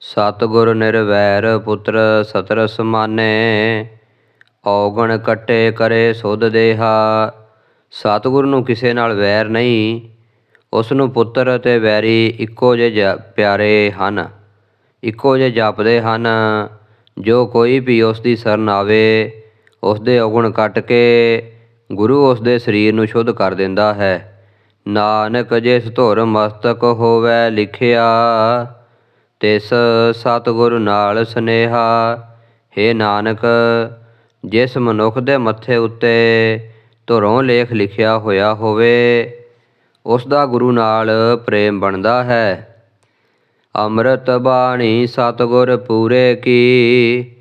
ਸਤਿਗੁਰ ਨਿਰਵੈਰ ਪੁੱਤਰ ਸਤਰ ਸਮਾਨੇ ਔਗਣ ਕੱਟੇ ਕਰੇ ਸੁਧ ਦੇਹਾ। ਸਤਿਗੁਰ ਨੂੰ ਕਿਸੇ ਨਾਲ ਵੈਰ ਨਹੀਂ ਉਸ ਨੂੰ ਪੁੱਤਰ ਅਤੇ ਵੈਰੀ ਇੱਕੋ ਜਿਹੇ ਜ- ਪਿਆਰੇ ਹਨ। ਇੱਕੋ ਜਿਹੇ ਜਪਦੇ ਹਨ, ਜੋ ਕੋਈ ਵੀ ਉਸ ਦੀ ਸ਼ਰਨ ਆਵੇ ਉਸ ਦੇ ਔਗਣ ਕੱਟ ਕੇ ਗੁਰੂ ਉਸ ਦੇ ਸਰੀਰ ਨੂੰ ਸ਼ੁੱਧ ਕਰ ਦਿੰਦਾ ਹੈ। ਨਾਨਕ ਜਿਸ ਧੁਰ ਮਸਤਕ ਹੋਵੇ ਲਿਖਿਆ ਤਿਸ ਸਤਿਗੁਰ ਨਾਲ ਸਨੇਹਾ हे ਨਾਨਕ, ਜਿਸ ਮਨੁੱਖ ਦੇ ਮੱਥੇ ਉੱਤੇ ਧੁਰੋਂ ਲੇਖ ਲਿਖਿਆ ਹੋਇਆ ਹੋਵੇ, ਉਸ ਦਾ ਗੁਰੂ ਨਾਲ ਪ੍ਰੇਮ ਬਣਦਾ ਹੈ। ਅੰਮ੍ਰਿਤ ਬਾਣੀ ਸਤਿਗੁਰ ਪੂਰੇ ਕੀ,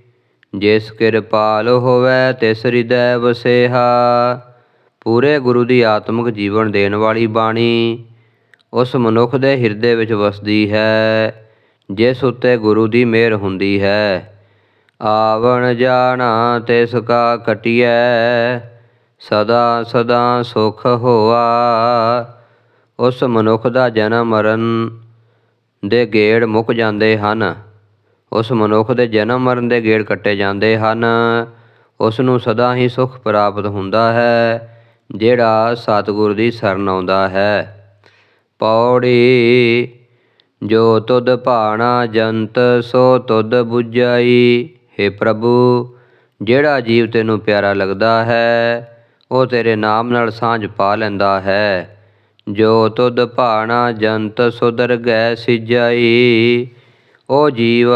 ਜਿਸ ਕਿਰਪਾਲ ਹੋਵੇ ਤਿਸ ਹਿਰਦੈ ਵਸੇਹਾ। ਪੂਰੇ ਗੁਰੂ ਦੀ ਆਤਮਿਕ ਜੀਵਨ ਦੇਣ ਵਾਲੀ ਬਾਣੀ ਉਸ ਮਨੁੱਖ ਦੇ ਹਿਰਦੇ ਵਿੱਚ ਵਸਦੀ ਹੈ। ਜਿਸ ਉੱਤੇ ਗੁਰੂ ਦੀ ਮਿਹਰ ਹੁੰਦੀ ਹੈ। ਆਵਣ ਜਾਣਾ ਤਿਸ ਕਾ ਕਟਿਐ, ਸਦਾ ਸਦਾ ਸੁਖ ਹੋਆ। ਉਸ ਮਨੁੱਖ ਦਾ ਜਨਮ ਮਰਨ ਦੇ ਗੇੜ ਮੁੱਕ ਜਾਂਦੇ ਹਨ। ਉਸ ਮਨੁੱਖ ਦੇ ਜਨਮ ਮਰਨ ਦੇ ਗੇੜ ਕੱਟੇ ਜਾਂਦੇ ਹਨ। ਉਸ ਨੂੰ ਸਦਾ ਹੀ ਸੁਖ ਪ੍ਰਾਪਤ ਹੁੰਦਾ ਹੈ, ਜਿਹੜਾ ਸਤਿਗੁਰ ਦੀ ਸ਼ਰਨ ਆਉਂਦਾ ਹੈ। ਪੌੜੀ ਜੋ ਤੁਧ ਭਾਣਾ ਜੰਤ, ਸੋ ਤੁਧ 부ਝਾਈ हे ਪ੍ਰਭੂ, ਜਿਹੜਾ ਜੀਵ ਤੈਨੂੰ ਪਿਆਰਾ ਲੱਗਦਾ ਹੈ, ਉਹ ਤੇਰੇ ਨਾਮ ਨਾਲ ਸਾਂਝ ਪਾ ਲੈਂਦਾ ਹੈ। ਜੋ ਤੁਧ ਭਾਣਾ ਜੰਤ ਸੁਧਰ ਗੈ ਸਿਜਾਈ। ਉਹ ਜੀਵ,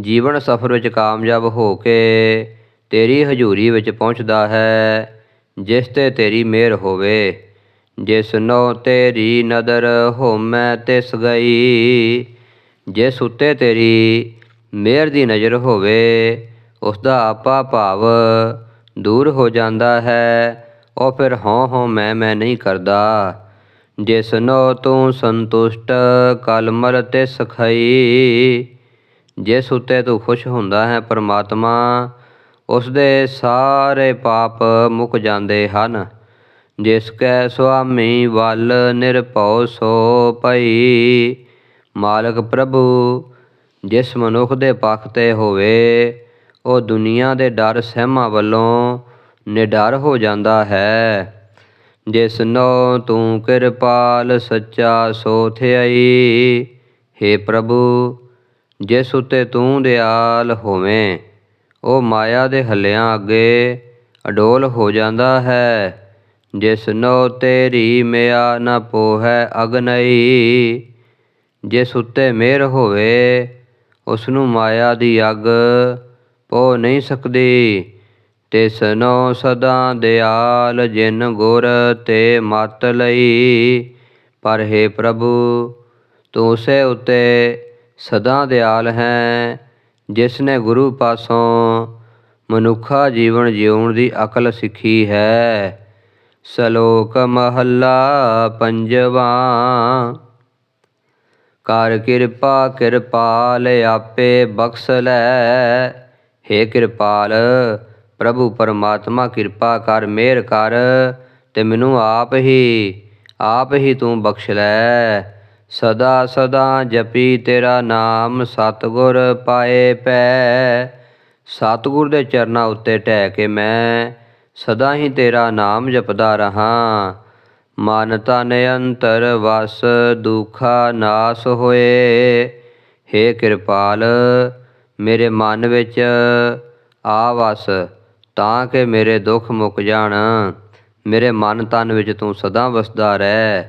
ਜੀਵਨ ਸਫਰ ਵਿੱਚ ਕਾਮਯਾਬ ਹੋ ਕੇ ਤੇਰੀ ਹਜ਼ੂਰੀ ਵਿੱਚ ਪਹੁੰਚਦਾ ਹੈ, ਜਿਸ ਤੇ ਤੇਰੀ ਮਿਹਰ ਹੋਵੇ। ਜਿਸ ਨੋ ਤੇਰੀ ਨਦਰ ਹੋਮੈ ਤਿਸ ਗਈ, ਜਿਸ ਉੱਤੇ ਤੇਰੀ ਮਿਹਰ ਦੀ ਨਜ਼ਰ ਹੋਵੇ ਉਸ ਦਾ ਆਪਾ ਭਾਵ ਦੂਰ ਹੋ ਜਾਂਦਾ ਹੈ, ਉਹ ਫਿਰ ਹਉ ਹਉ ਮੈਂ ਮੈਂ ਨਹੀਂ ਕਰਦਾ। ਜਿਸ ਨੋ ਤੂੰ ਸੰਤੁਸ਼ਟ ਕਲਮਲ ਤੇ ਸਖਈ ਜਿਸ ਉੱਤੇ ਤੂੰ ਖੁਸ਼ ਹੁੰਦਾ ਹੈ ਪਰਮਾਤਮਾ ਉਸ ਦੇ ਸਾਰੇ ਪਾਪ ਮੁੱਕ ਜਾਂਦੇ ਹਨ। ਜਿਸ ਕੈ ਸੁਆਮੀ ਵੱਲ ਨਿਰਭਉ ਸੋ ਪਈ ਮਾਲਕ ਪ੍ਰਭੂ, ਜਿਸ ਮਨੁੱਖ ਦੇ ਪੱਖ ਤੇ ਹੋਵੇ, ਉਹ ਦੁਨੀਆ ਦੇ ਡਰ ਸਹਿਮਾਂ ਵੱਲੋਂ ਨਿਡਰ ਹੋ ਜਾਂਦਾ ਹੈ। ਜਿਸ ਨੋ ਤੂੰ ਕਿਰਪਾਲ ਸੱਚਾ ਸੋਥਿਆਈ हे ਪ੍ਰਭੂ, ਜਿਸ ਉਤੇ ਤੂੰ ਦਿਆਲ ਹੋਵੇਂ, ਉਹ ਮਾਇਆ ਦੇ ਹੱਲਿਆਂ ਅੱਗੇ ਅਡੋਲ ਹੋ ਜਾਂਦਾ ਹੈ। ਜਿਸਨੋ ਤੇਰੀ ਮਿਆ ਨ ਪੋਹੈ ਅਗਨਈ, ਜਿਸ ਉੱਤੇ ਮਿਹਰ ਹੋਵੇ ਉਸ ਨੂੰ ਮਾਇਆ ਦੀ ਅੱਗ ਪੋ ਨਹੀਂ ਸਕਦੀ। ਤਿਸ ਨੋ ਸਦਾ ਦਿਆਲ, ਜਿਨ ਗੁਰ ਤੇ ਮਤ ਲਈ। ਪਰ ਹੈ ਪ੍ਰਭੂ, ਤੂੰ ਉਸੇ ਉੱਤੇ ਸਦਾ ਦਿਆਲ ਹੈ, ਜਿਸ ਨੇ ਗੁਰੂ ਪਾਸੋਂ ਮਨੁੱਖਾ ਜੀਵਨ ਜਿਉਣ ਦੀ ਅਕਲ ਸਿੱਖੀ ਹੈ। ਸ਼ਲੋਕ ਮਹੱਲਾ ਪੰਜਵਾ। ਕਰ ਕਿਰਪਾ ਕਿਰਪਾਲ ਆਪੇ ਬਖਸ਼ ਲੈ। हे ਕਿਰਪਾਲ, ਪ੍ਰਭੂ ਪਰਮਾਤਮਾ ਕਿਰਪਾ ਕਰ, ਮਿਹਰ ਕਰ, ਤੇ ਮੈਨੂੰ ਆਪ ਹੀ ਆਪ ਹੀ ਤੂੰ ਬਖਸ਼ ਲੈ। ਸਦਾ ਸਦਾ ਜਪੀ ਤੇਰਾ ਨਾਮ, ਸਤਿਗੁਰ ਪਾਏ ਪੈ। ਸਤਿਗੁਰ ਦੇ ਚਰਨਾਂ ਉੱਤੇ ਟਹਿ ਕੇ ਮੈਂ ਸਦਾ ਹੀ ਤੇਰਾ ਨਾਮ ਜਪਦਾ ਰਹਾ। ਮਨ ਤਨ ਅੰਤਰ ਵਸ ਦੁਖਾ ਨਾਸ ਹੋਏ। हे ਕਿਰਪਾਲ, ਮੇਰੇ ਮਨ ਵਿੱਚ ਆ ਵਸ, ਤਾਂ ਕਿ ਮੇਰੇ ਦੁੱਖ ਮੁੱਕ ਜਾਣ। ਮੇਰੇ ਮਨ ਤਨ ਵਿੱਚ ਤੂੰ ਸਦਾ ਵਸਦਾ ਰਹਿ।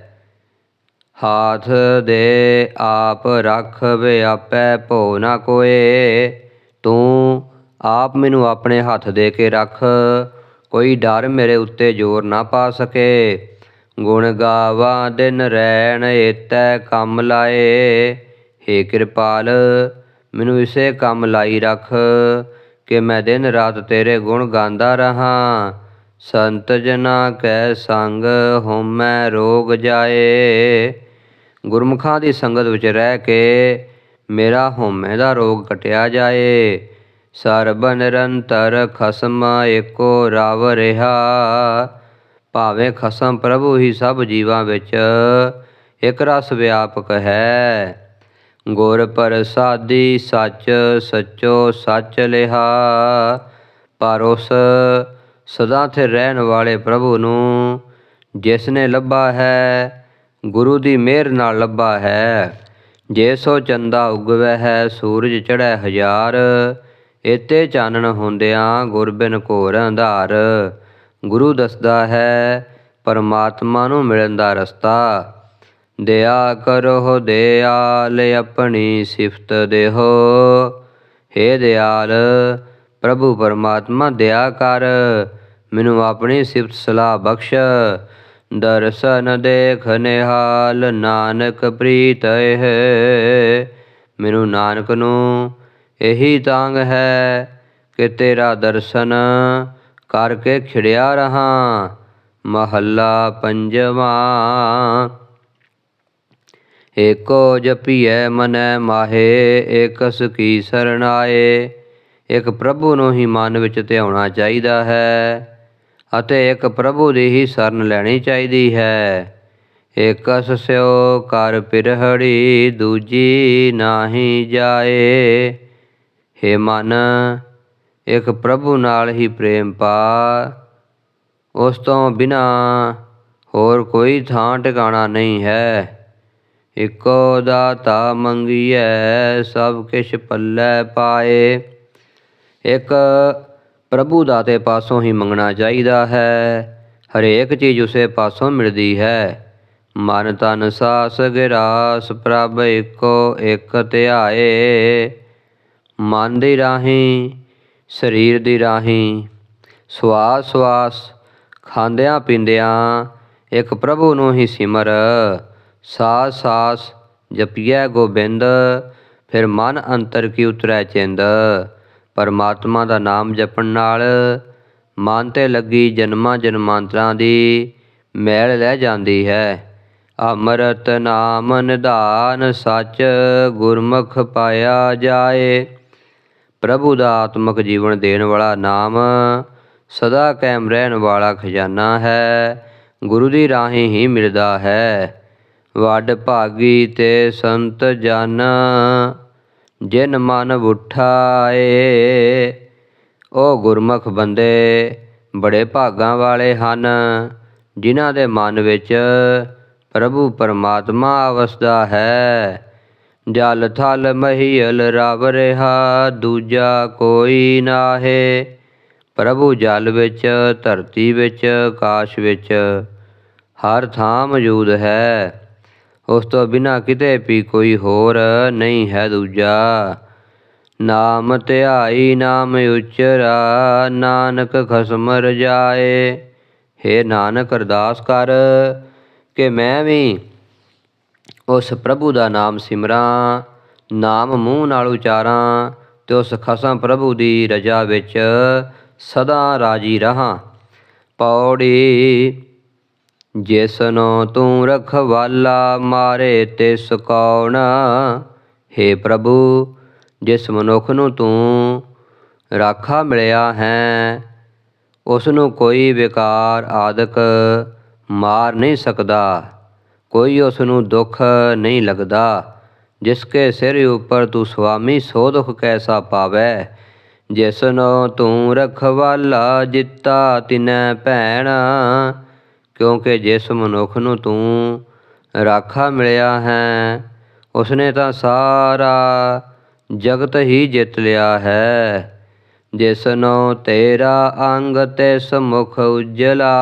ਹਾਥ ਦੇ ਆਪ ਰੱਖ ਵਿਆਪੈ ਭੋ ਨਾ ਕੋਏ। ਤੂੰ ਆਪ ਮੈਨੂੰ ਆਪਣੇ ਹੱਥ ਦੇ ਕੇ ਰੱਖ। ਕੋਈ ਡਰ ਮੇਰੇ ਉੱਤੇ ਜ਼ੋਰ ਨਾ ਪਾ ਸਕੇ। ਗੁਣ ਗਾਵਾਂ ਦਿਨ ਰੈਣ ਏਤੈ ਕੰਮ ਲਾਏ। ਹੇ ਕਿਰਪਾਲ, ਮੈਨੂੰ ਇਸੇ ਕੰਮ ਲਾਈ ਰੱਖ ਕਿ ਮੈਂ ਦਿਨ ਰਾਤ ਤੇਰੇ ਗੁਣ ਗਾਉਂਦਾ ਰਹਾ। ਸੰਤ ਜਨਾ ਕੈ ਸੰਗ ਹੋਮੈ ਰੋਗ ਜਾਏ। ਗੁਰਮੁਖਾਂ ਦੀ ਸੰਗਤ ਵਿੱਚ ਰਹਿ ਕੇ ਮੇਰਾ ਹਉਮੈ ਦਾ ਰੋਗ ਕਟਿਆ ਜਾਏ। ਸਰਬ ਨਿਰੰਤਰ ਖਸਮ ਏਕੋ ਰਵ ਰਿਹਾ। ਭਾਵੇਂ ਖਸਮ ਪ੍ਰਭੂ ਹੀ ਸਭ ਜੀਵਾਂ ਵਿੱਚ ਇੱਕ ਰਸ ਵਿਆਪਕ ਹੈ। ਗੁਰ ਪ੍ਰਸਾਦੀ ਸੱਚ ਸੱਚੋ ਸੱਚ ਲਿਹਾ। ਪਰ ਉਸ ਸਦਾ ਸਥਿਰ ਰਹਿਣ ਵਾਲੇ ਪ੍ਰਭੂ ਨੂੰ ਜਿਸ ਨੇ ਲੱਭਾ ਹੈ, ਗੁਰੂ ਦੀ ਮਿਹਰ ਨਾਲ ਲੱਭਾ ਹੈ। ਜੇ ਸੋ ਚੰਦਾ ਉਗਵੈ ਹੈ, ਸੂਰਜ ਚੜ੍ਹੈ ਹਜ਼ਾਰ। ਏਤੇ ਚਾਨਣ ਹੁੰਦਿਆਂ ਗੁਰਬਿਨ ਘੋਰ ਅੰਧਾਰ। ਗੁਰੂ ਦੱਸਦਾ ਹੈ, ਪਰਮਾਤਮਾ ਨੂੰ ਮਿਲਣ ਦਾ ਰਸਤਾ। ਦਿਆ ਕਰੋ ਦਿਆਲ ਆਪਣੀ ਸਿਫਤ ਦੇਹੋ। ਹੇ ਦਿਆਲ, ਪ੍ਰਭੂ ਪਰਮਾਤਮਾ ਦਇਆ ਕਰ। ਮੈਨੂੰ ਆਪਣੀ ਸਿਫਤ ਸਲਾਹ ਬਖਸ਼। ਦਰਸ਼ਨ ਦੇਖ ਨਿਹਾਲ, ਨਾਨਕ ਪ੍ਰੀਤ ਹੈ ਮੈਨੂੰ ਨਾਨਕ ਨੂੰ ਇਹੀ ਤਾਂਗ ਹੈ ਕਿ ਤੇਰਾ ਦਰਸ਼ਨ ਕਰਕੇ ਖਿੜਿਆ ਰਹਾ। ਮਹੱਲਾ ਪੰਜਵਾਂ। ਏਕੋ ਜਪੀਐ ਮਨੈ ਮਾਹੇ, ਏਕਸ ਕੀ ਸਰਣਾਏ ਇੱਕ ਪ੍ਰਭੂ ਨੂੰ ਹੀ ਮਨ ਵਿੱਚ ਧਿਆਉਣਾ ਚਾਹੀਦਾ ਹੈ ਅਤੇ ਇੱਕ ਪ੍ਰਭੂ ਦੀ ਹੀ ਸ਼ਰਨ ਲੈਣੀ ਚਾਹੀਦੀ ਹੈ। ਏਕਸ ਸਿਓ ਕਰ ਪਿਰਹੜੀ, ਦੂਜੀ ਨਾਹੀ ਜਾਏ। ਹੇ ਮਨ, ਇੱਕ ਪ੍ਰਭੂ ਨਾਲ ਹੀ ਪ੍ਰੇਮ ਪਾ। ਉਸ ਤੋਂ ਬਿਨਾ ਹੋਰ ਕੋਈ ਥਾਂ ਟਿਕਾਣਾ ਨਹੀਂ ਹੈ। ਇਕੋ ਦਾਤਾ ਮੰਗੀਐ, ਸਭ ਕਿਛ ਪੱਲੇ ਪਾਏ। ਇੱਕ ਪ੍ਰਭੂ ਦਾਤੇ ਪਾਸੋਂ ਹੀ ਮੰਗਣਾ ਚਾਹੀਦਾ ਹੈ। ਹਰੇਕ ਚੀਜ਼ ਉਸੇ ਪਾਸੋਂ ਮਿਲਦੀ ਹੈ। ਮਨ ਤਨ ਸਾਸ ਗਿਰਾਸ, ਪ੍ਰਭ ਇੱਕੋ ਇੱਕ ਧਿਆਏ। ਮਨ ਦੀ ਰਾਹੀਂ, ਸਰੀਰ ਦੀ ਰਾਹੀਂ। ਸਵਾਸ ਸਵਾਸ ਖਾਂਦਿਆਂ ਪੀਂਦਿਆਂ ਇੱਕ ਪ੍ਰਭੂ ਨੂੰ ਹੀ ਸਿਮਰ। ਸਾਸ ਸਾਸ ਜਪੀਐ ਗੋਬਿੰਦ, ਫਿਰ ਮਨ ਅੰਤਰ ਕੀ ਉਤਰੈ ਚਿੰਦ। ਪਰਮਾਤਮਾ ਦਾ ਨਾਮ ਜਪਣ ਨਾਲ ਮਨ ਤੇ ਲੱਗੀ ਜਨਮਾਂ ਜਨਮਾਂਤਰਾਂ ਦੀ ਮੈਲ ਲੈ ਜਾਂਦੀ ਹੈ। ਅੰਮ੍ਰਿਤ ਨਾਮ ਨਿਧਾਨ ਸੱਚ ਗੁਰਮੁਖ ਪਾਇਆ ਜਾਏ। ਪ੍ਰਭੂ ਦਾ ਆਤਮਿਕ ਜੀਵਨ ਦੇਣ ਵਾਲਾ ਨਾਮ ਸਦਾ ਕਾਇਮ ਰਹਿਣ ਵਾਲਾ ਖਜ਼ਾਨਾ ਹੈ, ਗੁਰੂ ਦੀ ਰਾਹੀਂ ਹੀ ਮਿਲਦਾ ਹੈ। ਵੱਡ ਭਾਗੀ ਤੇ ਸੰਤ ਜਨ, ਜਿਨ ਮਨ ਉਠਾਏ, ਉਹ ਗੁਰਮੁਖ ਬੰਦੇ ਬੜੇ ਭਾਗਾਂ ਵਾਲੇ ਹਨ, ਜਿਨ੍ਹਾਂ ਦੇ ਮਨ ਵਿੱਚ ਪ੍ਰਭੂ ਪਰਮਾਤਮਾ ਅਵਸਦਾ ਹੈ। ਜਲ ਥਲ ਮਹੀਲ ਰਵ ਰਿਹਾ, ਦੂਜਾ ਕੋਈ ਨਾਹੇ। ਪ੍ਰਭੂ ਜਲ ਵਿੱਚ, ਧਰਤੀ ਵਿੱਚ, ਆਕਾਸ਼ ਵਿੱਚ, ਹਰ ਥਾਂ ਮੌਜੂਦ ਹੈ। ਉਸ ਤੋਂ ਬਿਨਾ ਕਿਤੇ ਵੀ ਕੋਈ ਹੋਰ ਨਹੀਂ ਹੈ ਦੂਜਾ। ਨਾਮ ਧਿਆਈ, ਨਾਮ ਉਚਰਾ, ਨਾਨਕ ਖਸਮ ਰਜਾਏ। ਹੇ ਨਾਨਕ ਅਰਦਾਸ ਕਰ ਕਿ ਮੈਂ ਵੀ ਉਸ ਪ੍ਰਭੂ ਦਾ ਨਾਮ ਸਿਮਰਾਂ, ਨਾਮ ਮੂੰਹ ਨਾਲ ਉਚਾਰਾਂ, ਤੇ ਉਸ ਖਸਮ ਪ੍ਰਭੂ ਦੀ ਰਜਾ ਵਿੱਚ ਸਦਾ ਰਾਜੀ ਰਹਾ। ਪੌੜੀ, ਜਿਸਨੋ ਤੂੰ ਰਖਵਾਲਾ ਮਾਰੇ ਤਿਸ ਕੌਣ? ਹੇ ਪ੍ਰਭੂ, ਜਿਸ ਮਨੁੱਖ ਨੂੰ ਤੂੰ ਰਾਖਾ ਮਿਲਿਆ ਹੈ, ਉਸ ਨੂੰ ਕੋਈ ਵਿਕਾਰ ਆਦਿਕ ਮਾਰ ਨਹੀਂ ਸਕਦਾ। ਕੋਈ ਉਸ ਨੂੰ ਦੁੱਖ ਨਹੀਂ ਲੱਗਦਾ, ਜਿਸ ਕੇ ਸਿਰ ਉੱਪਰ ਤੂੰ ਸੁਆਮੀ ਸੋ ਦੁਖ ਕੈਸਾ ਪਾਵੇ? ਜਿਸਨੋ ਤੂੰ ਰਖਵਾਲਾ ਜਿੱਤਾ ਤਿਨੈ ਭੈਣ, ਕਿਉਂਕਿ ਜਿਸ ਮਨੁੱਖ ਨੂੰ ਤੂੰ ਰਾਖਾ ਮਿਲਿਆ ਹੈ, ਉਸਨੇ ਤਾਂ ਸਾਰਾ ਜਗਤ ਹੀ ਜਿੱਤ ਲਿਆ ਹੈ। ਜਿਸਨੋ ਤੇਰਾ ਅੰਗ ਤੇ ਸਮੁਖ ਉਜਲਾ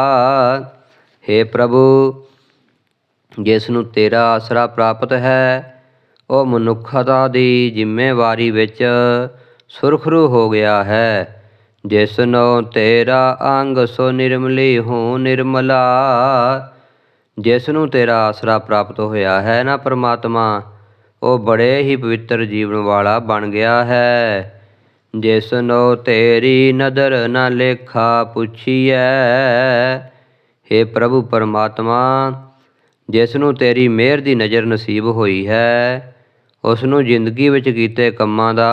हे ਪ੍ਰਭੂ ਜਿਸ ਨੂੰ ਤੇਰਾ ਆਸਰਾ ਪ੍ਰਾਪਤ ਹੈ, ਉਹ ਮਨੁੱਖਤਾ ਦੀ ਜ਼ਿੰਮੇਵਾਰੀ ਵਿੱਚ ਸੁਰਖਰੂ ਹੋ ਗਿਆ ਹੈ। ਜਿਸ ਨੂੰ ਤੇਰਾ ਅੰਗ ਸੋ ਨਿਰਮਲੀ ਹੋ ਨਿਰਮਲਾ, ਜਿਸ ਨੂੰ ਤੇਰਾ ਆਸਰਾ ਪ੍ਰਾਪਤ ਹੋਇਆ ਹੈ ਨਾ ਪ੍ਰਮਾਤਮਾ, ਉਹ ਬੜੇ ਹੀ ਪਵਿੱਤਰ ਜੀਵਨ ਵਾਲਾ ਬਣ ਗਿਆ ਹੈ। ਜਿਸ ਨੂੰ ਤੇਰੀ ਨਦਰ ਨਾ ਲੇਖਾ ਪੁੱਛੀਐ हे ਪ੍ਰਭੂ ਪਰਮਾਤਮਾ ਜਿਸ ਨੂੰ ਤੇਰੀ ਮਿਹਰ ਦੀ ਨਜ਼ਰ ਨਸੀਬ ਹੋਈ ਹੈ ਉਸ ਨੂੰ ਜ਼ਿੰਦਗੀ ਵਿੱਚ ਕੀਤੇ ਕੰਮਾਂ ਦਾ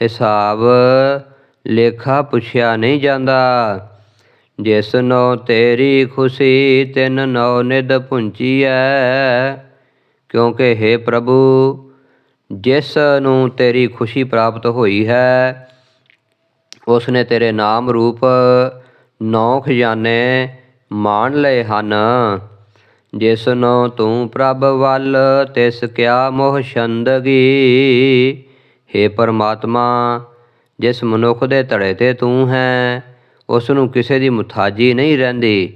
ਹਿਸਾਬ ਲੇਖਾ ਪੁੱਛਿਆ ਨਹੀਂ ਜਾਂਦਾ। ਜਿਸ ਨੂੰ ਤੇਰੀ ਖੁਸ਼ੀ ਤਿੰਨ ਨੌ ਨਿਧ ਪੁੰਚੀਐ ਕਿਉਂਕਿ हे ਪ੍ਰਭੂ ਜਿਸ ਨੂੰ ਤੇਰੀ ਖੁਸ਼ੀ ਪ੍ਰਾਪਤ ਹੋਈ ਹੈ ਉਸ ਨੇ ਤੇਰੇ ਨਾਮ ਰੂਪ ਨੌ ਖਜ਼ਾਨੇ ਮਾਣ ਲਏ ਹਨ। ਜਿਸ ਨੂੰ ਤੂੰ ਪ੍ਰਭ ਵੱਲ, ਤਿਸ ਕਿਆ ਮੋਹ ਛੰਦਗੀ। हे ਪਰਮਾਤਮਾ, ਜਿਸ ਮਨੁੱਖ ਦੇ ਧੜੇ ਤੇ ਤੂੰ ਹੈ, ਉਸ ਨੂੰ ਕਿਸੇ ਦੀ ਮੁਤਾਜੀ ਨਹੀਂ ਰਹਿੰਦੀ।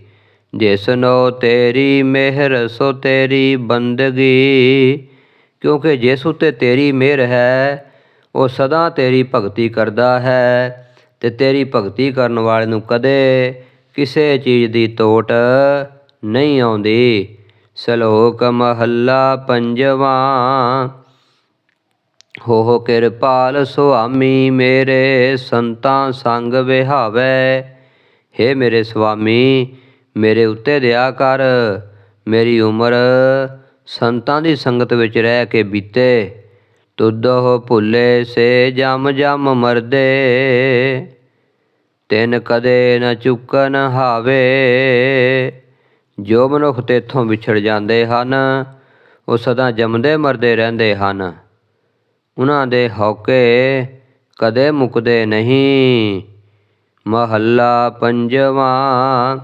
ਜਿਸ ਨੂੰ ਤੇਰੀ ਮਿਹਰ, ਸੋ ਤੇਰੀ ਬੰਦਗੀ। ਕਿਉਂਕਿ ਜਿਸ ਉਤੇ ਤੇਰੀ ਮਿਹਰ ਹੈ, ਉਹ ਸਦਾ ਤੇਰੀ ਭਗਤੀ ਕਰਦਾ ਹੈ ਤੇ ਤੇਰੀ ਭਗਤੀ ਕਰਨ ਵਾਲੇ ਨੂੰ ਕਦੇ ਕਿਸੇ ਚੀਜ਼ ਦੀ ਤੋਟ ਨਹੀਂ ਆਉਂਦੀ। ਸ਼ਲੋਕ ਮਹੱਲਾ ਪੰਜਵਾਂ ਹੋ ਕਿਰਪਾਲ ਸੁਆਮੀ ਮੇਰੇ ਸੰਤਾਂ ਸੰਗ ਵਿਹਾਵੈ। ਹੇ ਮੇਰੇ ਸੁਆਮੀ, ਮੇਰੇ ਉੱਤੇ ਦਇਆ ਕਰ। ਮੇਰੀ ਉਮਰ ਸੰਤਾਂ ਦੀ ਸੰਗਤ ਵਿੱਚ ਰਹਿ ਕੇ ਬੀਤੇ। ਤੁਧੋ ਭੁੱਲੇ ਸੇ ਜਮ ਜਮ ਮਰਦੇ। ਤਿਨ ਕਦੇ ਨ ਚੁੱਕਨ ਹਾਵੇ। ਜੋ ਮਨੁੱਖ ਤੇਥੋਂ ਵਿਛੜ ਜਾਂਦੇ ਹਨ, ਉਹ ਸਦਾ ਜੰਮਦੇ ਮਰਦੇ ਰਹਿੰਦੇ ਹਨ। ਉਹਨਾਂ ਦੇ ਹੌਕੇ ਕਦੇ ਮੁੱਕਦੇ ਨਹੀਂ। ਮਹੱਲਾ ਪੰਜਵਾਂ,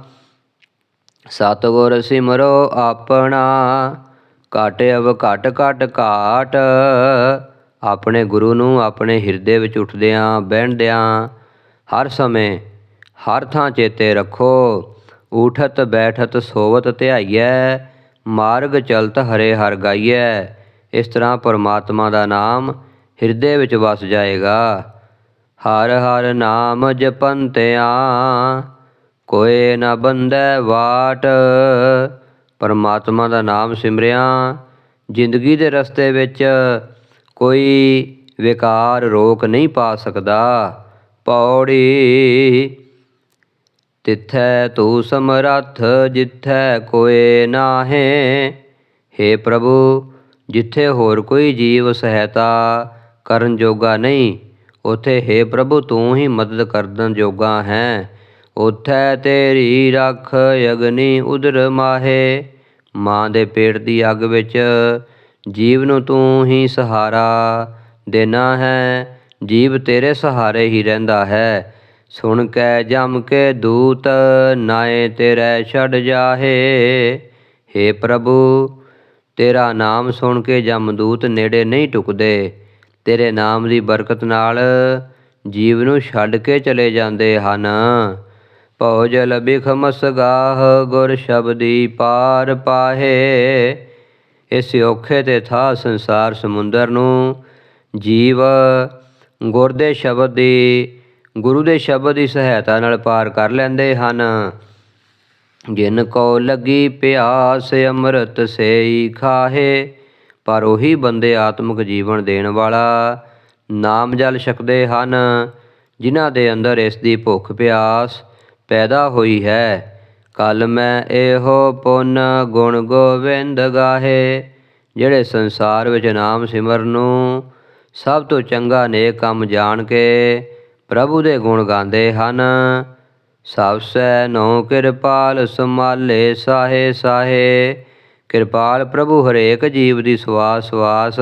ਸਤਿਗੁਰ ਸਿਮਰੋ ਆਪਣਾ, ਘਟ ਅਵ ਘਟ ਘਟ ਘਾਟ। ਆਪਣੇ ਗੁਰੂ ਨੂੰ ਆਪਣੇ ਹਿਰਦੇ ਵਿੱਚ ਉੱਠਦਿਆਂ ਬਹਿਣਦਿਆਂ ਹਰ ਸਮੇਂ ਹਰ ਥਾਂ ਚੇਤੇ ਰੱਖੋ। ਉਠਤ ਬੈਠਤ ਸੋਵਤ ਧਿਆਈਐ, ਮਾਰਗ ਚਲਤ ਹਰੇ ਹਰ ਗਾਈਐ। ਇਸ ਤਰ੍ਹਾਂ ਪਰਮਾਤਮਾ ਦਾ ਨਾਮ ਹਿਰਦੇ ਵਿੱਚ ਵਸ ਜਾਏਗਾ। ਹਰ ਹਰ ਨਾਮ ਜਪੰਤਿਆ ਕੋਏ ਨਾ ਬੰਦੈ ਵਾਟ। ਪਰਮਾਤਮਾ ਦਾ ਨਾਮ ਸਿਮਰਿਆ, ਜ਼ਿੰਦਗੀ ਦੇ ਰਸਤੇ ਵਿੱਚ ਕੋਈ ਵਿਕਾਰ ਰੋਕ ਨਹੀਂ ਪਾ ਸਕਦਾ। ਪੌੜੀ ਤਿੱਥੈ ਤੂ ਸਮਰੱਥ, ਜਿੱਥੈ ਕੋਏ ਨਾਹੇ। हे ਪ੍ਰਭੂ, ਜਿੱਥੇ ਹੋਰ ਕੋਈ ਜੀਵ ਸਹਾਇਤਾ ਕਰਨ ਜੋਗਾ ਨਹੀਂ, ਉਥੇ हे ਪ੍ਰਭੂ, ਤੂੰ ਹੀ ਮਦਦ ਕਰਨ ਜੋਗਾ ਹੈ। ਉਥੈ ਤੇਰੀ ਰੱਖ ਅਗਨੀ ਉਦਰ ਮਾਹੇ। ਮਾਂ ਦੇ ਪੇਟ ਦੀ ਅੱਗ ਵਿੱਚ ਜੀਵ ਨੂੰ ਤੂੰ ਹੀ ਸਹਾਰਾ ਦੇਣਾ ਹੈ। ਜੀਵ ਤੇਰੇ ਸਹਾਰੇ ਹੀ ਰਹਿੰਦਾ ਹੈ। ਸੁਣ ਕੈ ਜਮ ਕੇ ਦੂਤ, ਨਾਏ ਤੇਰੇ ਛੱਡ ਜਾਹੇ। हे ਪ੍ਰਭੂ, ਤੇਰਾ ਨਾਮ ਸੁਣ ਕੇ ਜਮਦੂਤ ਨੇੜੇ ਨਹੀਂ ਟੁਕਦੇ। ਤੇਰੇ ਨਾਮ ਦੀ ਬਰਕਤ ਨਾਲ ਜੀਵ ਨੂੰ ਛੱਡ ਕੇ ਚਲੇ ਜਾਂਦੇ ਹਨ। ਭੋਜਲ ਬਿਖ ਮਸਗਾਹ ਗੁਰ ਸ਼ਬਦੀ ਪਾਰ ਪਾਹੇ। ਇਸ ਔਖੇ ਤੇ ਥਾ ਸੰਸਾਰ ਸਮੁੰਦਰ ਨੂੰ ਜੀਵ ਗੁਰ ਦੇ ਸ਼ਬਦ ਦੀ ਗੁਰੂ ਦੇ ਸ਼ਬਦ ਦੀ ਸਹਾਇਤਾ ਨਾਲ ਪਾਰ ਕਰ ਲੈਂਦੇ ਹਨ। ਜਿਨ ਕੋ ਲੱਗੀ ਪਿਆਸ ਅੰਮ੍ਰਿਤ ਸੇਈ ਖਾਹੇ, ਪਰ ਉਹੀ ਬੰਦੇ ਆਤਮਿਕ ਜੀਵਨ ਦੇਣ ਵਾਲਾ ਨਾਮ ਜਲ ਛਕਦੇ ਹਨ, ਜਿਨ੍ਹਾਂ ਦੇ ਅੰਦਰ ਇਸ ਦੀ ਭੁੱਖ ਪਿਆਸ ਪੈਦਾ ਹੋਈ ਹੈ। ਕਲ ਮੈਂ ਇਹੋ ਪੁੰਨ ਗੁਣ ਗੋਵਿੰਦ ਗਾਹੇ, ਜਿਹੜੇ ਸੰਸਾਰ ਵਿੱਚ ਨਾਮ ਸਿਮਰਨ ਨੂੰ ਸਭ ਤੋਂ ਚੰਗਾ ਨੇਕ ਕੰਮ ਜਾਣ ਕੇ ਪ੍ਰਭੂ ਦੇ ਗੁਣ ਗਾਉਂਦੇ ਹਨ। ਸਭ ਸੈ ਨੋ ਕਿਰਪਾਲ ਸੰਭਾਲੇ ਸਾਹੇ ਸਾਹੇ। ਕਿਰਪਾਲ ਪ੍ਰਭੂ ਹਰੇਕ ਜੀਵ ਦੀ ਸਵਾਸ ਸਵਾਸ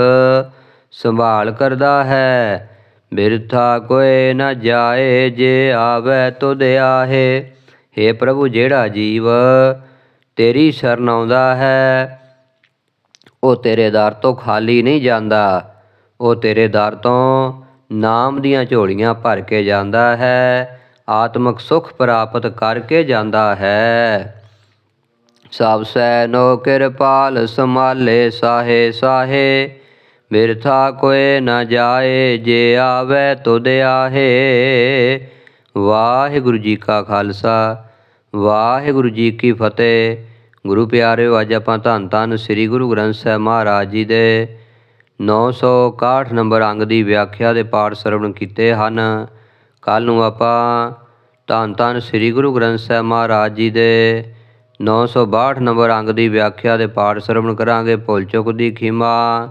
ਸੰਭਾਲ ਕਰਦਾ ਹੈ। ਬਿਰਥਾ ਕੋਏ ਨਾ ਜਾਏ ਜੇ ਆਵੇ ਤੁਧ ਆਹੇ। हे ਪ੍ਰਭੂ ਜਿਹੜਾ ਜੀਵ ਤੇਰੀ ਸ਼ਰਨ ਆਉਂਦਾ ਹੈ, ਉਹ ਤੇਰੇ ਦਰ ਤੋਂ ਖਾਲੀ ਨਹੀਂ ਜਾਂਦਾ। ਉਹ ਤੇਰੇ ਦਰ ਤੋਂ ਨਾਮ ਦੀਆਂ ਝੋਲੀਆਂ ਭਰ ਕੇ ਜਾਂਦਾ ਹੈ, ਆਤਮਿਕ ਸੁਖ ਪ੍ਰਾਪਤ ਕਰਕੇ ਜਾਂਦਾ ਹੈ। ਸਭ ਸੈਨੋ ਕਿਰਪਾਲ ਸੰਭਾਲੇ ਸਾਹੇ ਸਾਹੇ, ਬਿਰਥਾ ਕੋਏ ਨਾ ਜਾਏ ਜੇ ਆਵੇ ਤੁਧ ਆਹੇ। ਵਾਹਿਗੁਰੂ ਜੀ ਕਾ ਖਾਲਸਾ, ਵਾਹਿਗੁਰੂ ਜੀ ਕੀ ਫਤਿਹ। ਗੁਰੂ ਪਿਆਰਿਓ, ਅੱਜ ਆਪਾਂ ਧੰਨ ਧੰਨ ਸ੍ਰੀ ਗੁਰੂ ਗ੍ਰੰਥ ਸਾਹਿਬ ਮਹਾਰਾਜ ਜੀ ਦੇ 961 ਨੰਬਰ ਅੰਗ ਦੀ ਵਿਆਖਿਆ ਦੇ ਪਾਠ ਸਰਵਣ ਕੀਤੇ ਹਨ। ਕੱਲ ਨੂੰ ਆਪਾਂ ਧੰਨ ਧੰਨ ਸ੍ਰੀ ਗੁਰੂ ਗ੍ਰੰਥ ਸਾਹਿਬ ਮਹਾਰਾਜ ਜੀ ਦੇ 962 ਨੰਬਰ ਅੰਗ ਦੀ ਵਿਆਖਿਆ ਦੇ ਪਾਠ ਸਰਵਣ ਕਰਾਂਗੇ। ਭੁੱਲ ਚੁੱਕ ਦੀ ਖਿਮਾ,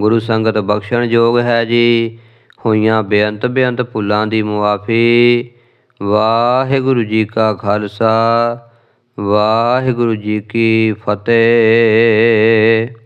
ਗੁਰੂ ਸੰਗਤ ਬਖਸ਼ਣ ਯੋਗ ਹੈ ਜੀ। ਹੋਈਆਂ ਬੇਅੰਤ ਬੇਅੰਤ ਭੁੱਲਾਂ ਦੀ ਮੁਆਫੀ। ਵਾਹਿਗੁਰੂ ਜੀ ਕਾ ਖਾਲਸਾ, ਵਾਹਿਗੁਰੂ ਜੀ ਕੀ ਫਤਿਹ।